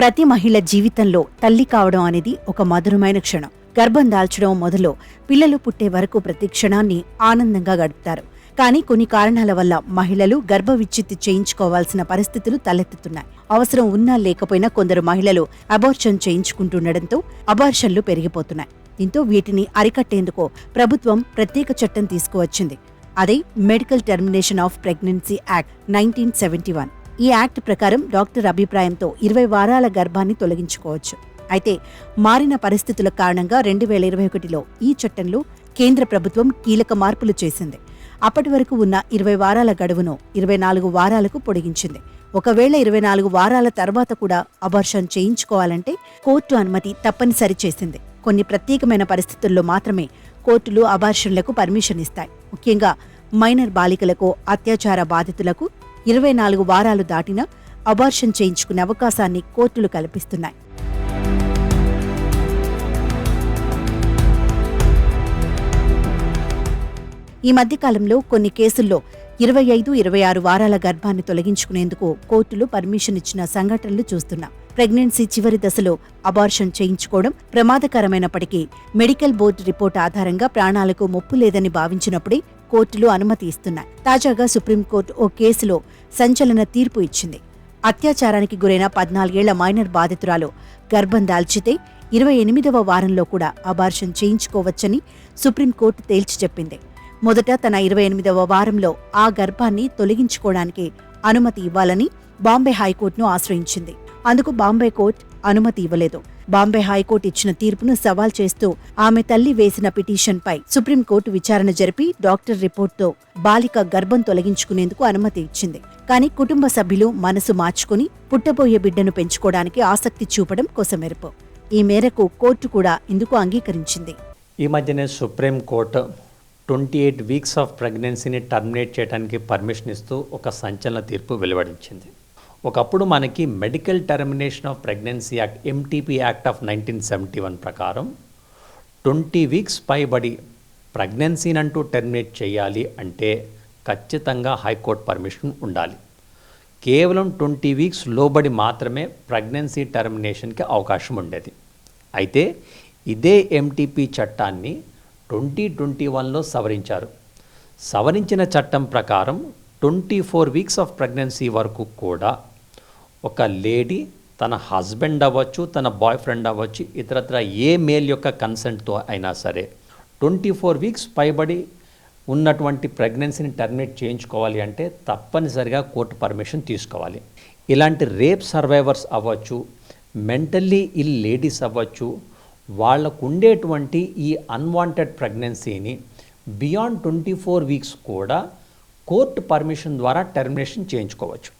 ప్రతి మహిళ జీవితంలో తల్లి కావడం అనేది ఒక మధురమైన క్షణం. గర్భం దాల్చడం మొదలు పిల్లలు పుట్టే వరకు ప్రతి క్షణాన్ని ఆనందంగా గడుపుతారు. కానీ కొన్ని కారణాల వల్ల మహిళలు గర్భ విచ్ఛిత్తి చేయించుకోవాల్సిన పరిస్థితులు తలెత్తుతున్నాయి. అవసరం ఉన్నా లేకపోయినా కొందరు మహిళలు అబార్షన్ చేయించుకుంటుండటంతో అబార్షన్లు పెరిగిపోతున్నాయి. దీంతో వీటిని అరికట్టేందుకు ప్రభుత్వం ప్రత్యేక చట్టం తీసుకువచ్చింది. అదే medical termination of pregnancy act nineteen seventy one. ఈ యాక్ట్ ప్రకారం డాక్టర్ అభిప్రాయంతో ఇరవై వారాల గర్భాన్ని తొలగించుకోవచ్చు. అయితే మారిన పరిస్థితుల కారణంగా రెండు వేల ఇరవై ఒకటిలో ఈ చట్టంలో కేంద్ర ప్రభుత్వం కీలక మార్పులు చేసింది. అప్పటి వరకు ఉన్న ఇరవై వారాల గడువును ఇరవై నాలుగు వారాలకు పొడిగించింది. ఒకవేళ ఇరవై నాలుగు వారాల తర్వాత కూడా అబార్షన్ చేయించుకోవాలంటే కోర్టు అనుమతి తప్పనిసరి చేసింది. కొన్ని ప్రత్యేకమైన పరిస్థితుల్లో మాత్రమే కోర్టులు అబార్షన్లకు పర్మిషన్ ఇస్తాయి ముఖ్యంగా మైనర్ బాలికలకు అత్యాచార బాధితులకు ఇరవై నాలుగు వారాలు దాటినా అబార్షన్ చేయించుకునే అవకాశాన్ని కోర్టులు కల్పిస్తున్నాయి. ఈ మధ్యకాలంలో కొన్ని కేసుల్లో ఇరవై ఐదు ఇరవై ఆరు వారాల గర్భాన్ని తొలగించుకునేందుకు కోర్టులు పర్మిషన్ ఇచ్చిన సంఘటనలు చూస్తున్నాం. ప్రెగ్నెన్సీ చివరి దశలో అబార్షన్ చేయించుకోవడం ప్రమాదకరమైనప్పటికీ మెడికల్ బోర్డు రిపోర్ట్ ఆధారంగా ప్రాణాలకు ముప్పు లేదని భావించినప్పుడే కోర్టులు అనుమతి ఇస్తున్నాయి. తాజాగా సుప్రీంకోర్టు ఓ కేసులో సంచలన తీర్పు ఇచ్చింది. అత్యాచారానికి గురైన పద్నాలుగేళ్ళ మైనర్ బాధితురాలు గర్భం దాల్చితే ఇరవై ఎనిమిదవ వారంలో కూడా అబార్షన్ చేయించుకోవచ్చని సుప్రీంకోర్టు తేల్చి చెప్పింది. మొదట తన ఇరవై ఎనిమిదవ వారంలో ఆ గర్భాన్ని తొలగించుకోవడానికి అనుమతి ఇవ్వాలని బాంబే హైకోర్టును ఆశ్రయించింది. అందుకు బాంబే కోర్టు అనుమతి ఇవ్వలేదు. బాంబే హైకోర్టు ఇచ్చిన తీర్పును సవాల్ చేస్తూ ఆమె తల్లి వేసిన పిటిషన్పై సుప్రీంకోర్టు విచారణ జరిపి డాక్టర్ రిపోర్ట్తో బాలిక గర్భం తొలగించుకునేందుకు అనుమతి ఇచ్చింది. కానీ కుటుంబ సభ్యులు మనసు మార్చుకుని పుట్టబోయే బిడ్డను పెంచుకోవడానికి ఆసక్తి చూపడం కొసమెరుపు. ఈ మేరకు కోర్టు కూడా ఇందుకు అంగీకరించింది. ఈ మధ్యనే supreme court twenty eight weeks of ప్రెగ్నెన్సీని terminate చేయడానికి పర్మిషన్ ఇస్తూ ఒక సంచలన తీర్పు వెలువడించింది. ఒకప్పుడు మనకి medical termination of pregnancy act MTP act of nineteen seventy one ప్రకారం ట్వంటీ వీక్స్ పైబడి ప్రెగ్నెన్సీని అంటూ టెర్మినేట్ చేయాలి అంటే ఖచ్చితంగా హైకోర్టు పర్మిషన్ ఉండాలి. కేవలం ట్వంటీ వీక్స్ లోబడి మాత్రమే ప్రెగ్నెన్సీ టర్మినేషన్కి అవకాశం ఉండేది. అయితే ఇదే ఎంటీపీ చట్టాన్ని ట్వంటీ ట్వంటీ వన్లో సవరించారు. సవరించిన చట్టం ప్రకారం twenty four weeks of pregnancy వరకు కూడా ఒక లేడీ తన హస్బెండ్ అవ్వచ్చు తన బాయ్ ఫ్రెండ్ అవ్వచ్చు ఇతరత్ర ఏ మేల్ యొక్క కన్సెంట్తో అయినా సరే ట్వంటీ ఫోర్ వీక్స్ పైబడి ఉన్నటువంటి ప్రెగ్నెన్సీని టర్మినేట్ చేయించుకోవాలి అంటే తప్పనిసరిగా కోర్టు పర్మిషన్ తీసుకోవాలి. ఇలాంటి రేప్ సర్వైవర్స్ అవ్వచ్చు మెంటల్లీ ఇల్ లేడీస్ అవ్వచ్చు వాళ్ళకు ఉండేటువంటి ఈ అన్వాంటెడ్ ప్రెగ్నెన్సీని బియాండ్ ట్వంటీ ఫోర్ వీక్స్ కూడా కోర్టు పర్మిషన్ ద్వారా టర్మినేషన్ చేయించుకోవచ్చు.